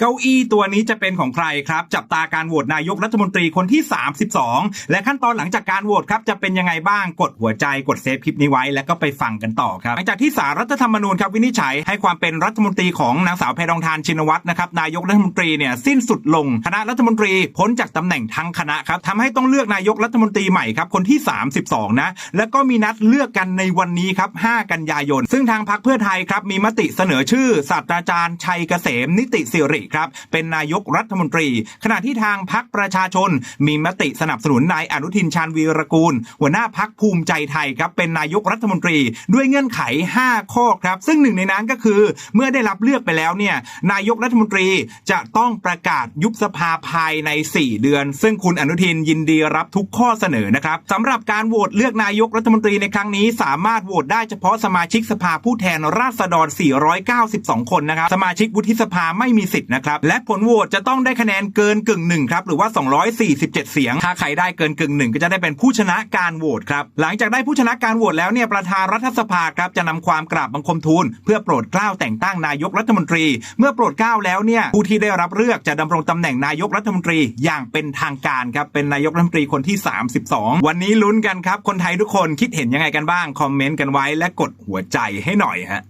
เก้าอี้ตัวนี้จะเป็นของใครครับ จับตาการโหวตนายกรัฐมนตรีคนที่ 32 และขั้นตอนหลังจากการโหวตครับจะเป็นยังไงบ้างกดหัวใจกดเซฟคลิปนี้ไว้ แล้วก็ไปฟังกันต่อครับหลังจากที่สารรัฐธรรมนูญครับวินิจฉัยให้ความเป็นรัฐมนตรีของนางสาวแพรองทานชินวัตรนะครับนายกรัฐมนตรีเนี่ยสิ้นสุดลงคณะรัฐมนตรีพ้นจากตำแหน่งทั้งคณะครับทำให้ต้องเลือกนายกรัฐมนตรีใหม่ครับคนที่ 32 นะ แล้วก็มีนัดเลือกกันในวันนี้ครับ 5 กันยายน ซึ่งทางพรรคเพื่อไทยครับมีมติเสนอชื่อศาสตราจารย์ชัยเกษมนิติสิริครับเป็นนายกรัฐมนตรี ขณะที่ทางพรรคประชาชน มีมติสนับสนุนนายอนุทินชาญวีรกูล หัวหน้าพรรคภูมิใจไทยครับเป็นนายกรัฐมนตรี ด้วยเงื่อนไข 5 ข้อครับ ซึ่งหนึ่งในนั้นก็คือ เมื่อได้รับเลือกไปแล้วเนี่ยนายกรัฐมนตรีจะต้องประกาศยุบสภาภายใน 4 เดือน ซึ่งคุณอนุทินยินดีรับทุกข้อเสนอนะครับสำหรับการโหวตเลือกนายกรัฐมนตรีในครั้งนี้ สามารถโหวตได้เฉพาะสมาชิกสภาผู้แทนราษฎร 492 คนนะครับสมาชิกวุฒิสภาไม่มีสิทธิ์นะครับ และผลโหวตจะต้องได้คะแนนเกินกึ่งหนึ่งครับ หรือว่า 247 เสียง ถ้าใครได้เกินกึ่งหนึ่งก็จะได้เป็นผู้ชนะการโหวตครับ หลังจากได้ผู้ชนะการโหวตแล้วเนี่ย ประธานรัฐสภาครับ จะนำความกราบบังคมทูล เพื่อโปรดเกล้าแต่งตั้งนายกรัฐมนตรี เมื่อโปรดเกล้าแล้วเนี่ย ผู้ที่ได้รับเลือกจะดำรงตำแหน่งนายกรัฐมนตรีอย่างเป็นทางการครับ เป็นนายกรัฐมนตรีคนที่ 32 วันนี้ลุ้นกันครับ คนไทยทุกคนคิดเห็นยังไงกันบ้าง คอมเมนต์กันไว้และกดหัวใจให้หน่อยฮะ